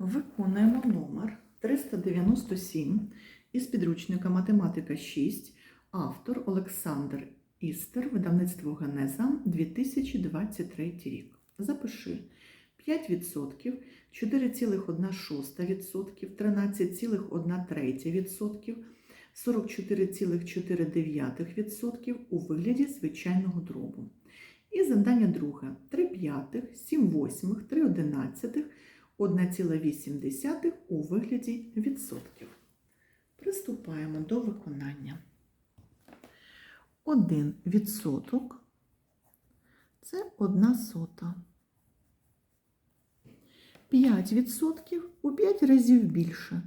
Виконуємо номер 397 із підручника Математика 6, автор Олександр Істер, видавництво Генеза 2023 рік. Запиши 5%, 4,1%, 13,1%, 44,4% у вигляді звичайного дробу. І завдання друге 3 п'ятих, 7 восьмих, 3 одинадцятих, 1,8 у вигляді відсотків. Приступаємо до виконання. 1 відсоток це 1 сота. 5 відсотків у 5 разів більше.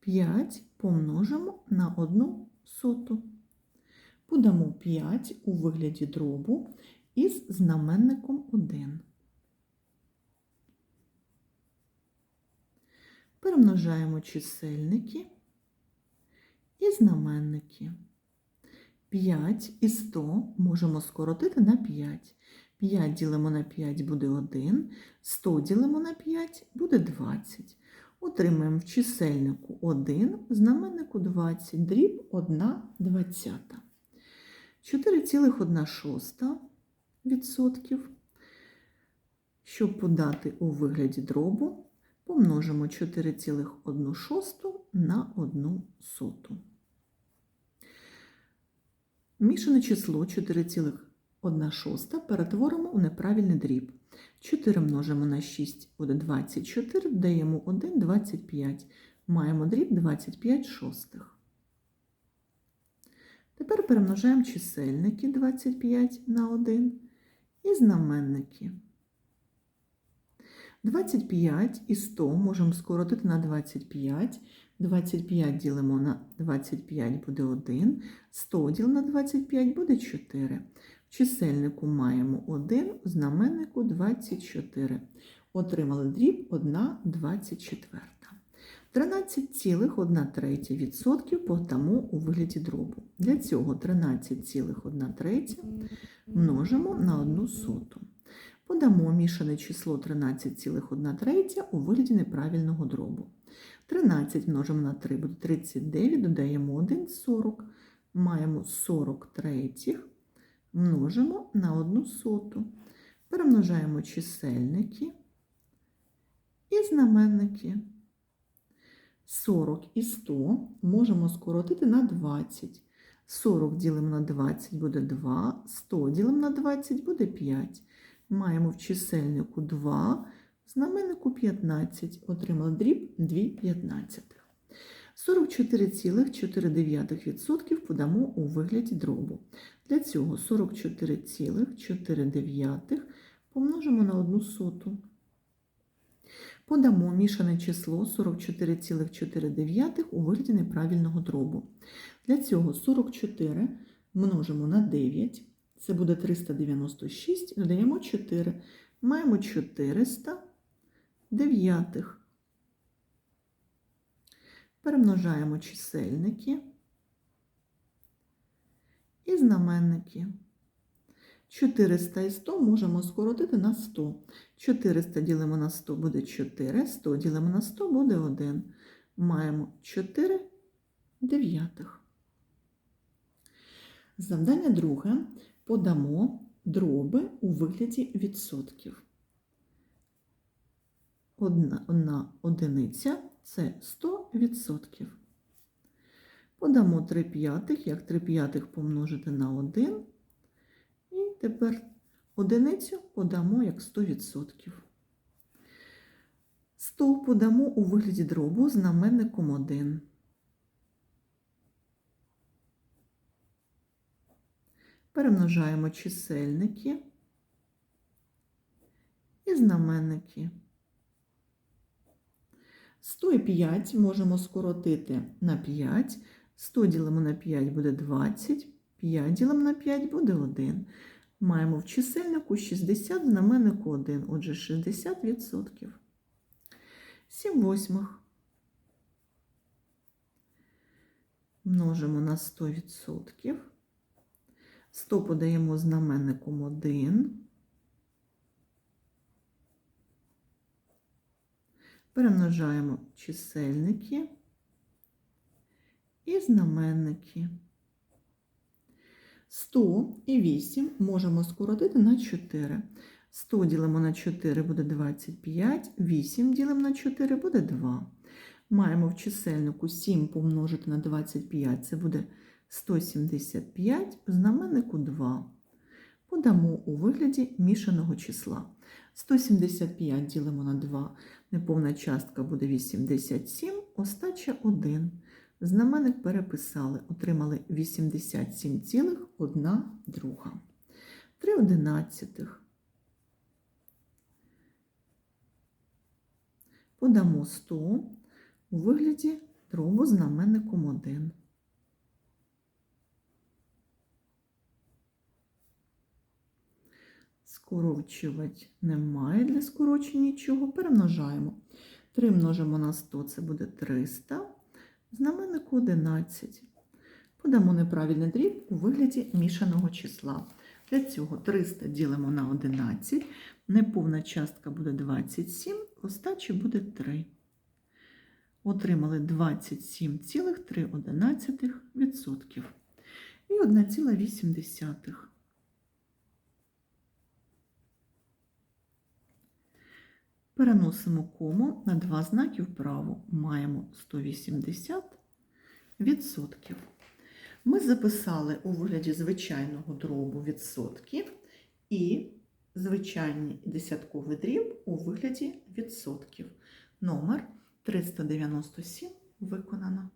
5 помножимо на 1 соту. Подамо 5 у вигляді дробу із знаменником 1. Перемножаємо чисельники і знаменники. 5 і 100 можемо скоротити на 5. 5 ділимо на 5 буде 1, 100 ділимо на 5 буде 20. Отримаємо в чисельнику 1, в знаменнику 20, дріб 1 двадцята. 4,1 відсотків. Щоб подати у вигляді дробу, помножимо 4,1 на 1 соту. Мішане число 4,1 перетворимо у неправильний дріб. 4 множимо на 6 буде 24, даємо 1, 25. Маємо дріб 25 шостих. Тепер перемножаємо чисельники 25 на 1 і знаменники. 25 і 100 можемо скоротити на 25. 25 ділимо на 25 буде 1, 100 ділимо на 25 буде 4. В чисельнику маємо 1, в знаменнику 24. Отримали дріб 1 24. 13,1% подамо у вигляді дробу. Для цього 13,1 множимо на 1 соту. Подамо мішане число 13,1 у вигляді неправильного дробу. 13 множимо на 3 буде 39, додаємо 1 40. Маємо 43 множимо на 1 соту. Перемножаємо чисельники і знаменники. 40 і 100 можемо скоротити на 20. 40 ділимо на 20 буде 2, 100 ділимо на 20 буде 5. Маємо в чисельнику 2, в знаменнику 15. Отримали дріб 2 п'ятнадцятих. 44,4% подамо у вигляді дробу. Для цього 44,4 помножимо на 1 соту. Подамо мішане число 44,4 у вигляді неправильного дробу. Для цього 44 множимо на 9, це буде 396, додаємо 4. Маємо 400 дев'ятих. Перемножаємо чисельники і знаменники. 400 і 100 можемо скоротити на 100. 400 ділимо на 100 буде 4, 100 ділимо на 100 буде 1. Маємо 4 дев'ятих. Завдання друге. Подамо дроби у вигляді відсотків. Одна, одна одиниця це 100%. Подамо 3 п'ятих, як 3 п'ятих помножити на 1. І тепер одиницю подамо як 100%. 100 подамо у вигляді дробу знаменником 1. Перемножаємо чисельники і знаменники. 105 можемо скоротити на 5. 100 ділимо на 5 буде 20. 5 ділимо на 5 буде 1. Маємо в чисельнику 60, в знаменнику 1, отже 60%. 7 восьмих. Множимо на 100%. 100 подаємо знаменником 1. Перемножаємо чисельники і знаменники. 100 і 8 можемо скоротити на 4. 100 ділимо на 4 буде 25, 8 ділимо на 4 буде 2. Маємо в чисельнику 7 помножити на 25, це буде 175, в знаменнику 2. Подамо у вигляді мішаного числа. 175 ділимо на 2, неповна частка буде 87, остача 1. Знаменник переписали, отримали 87,1 друга. 3 одинадцятих. Подамо 100 у вигляді дробу знаменником 1. Скорочувати немає для скорочення нічого. Перемножаємо. 3 множимо на 100, це буде 300. Знаменнику 11. Подамо неправильний дріб у вигляді мішаного числа. Для цього 300 ділимо на 11, неповна частка буде 27, остачі буде 3. Отримали 27,3% і 1,8. Переносимо кому на два знаки вправо. Маємо 180%. Ми записали у вигляді звичайного дробу відсотки і звичайний десятковий дріб у вигляді відсотків. Номер 397 виконано.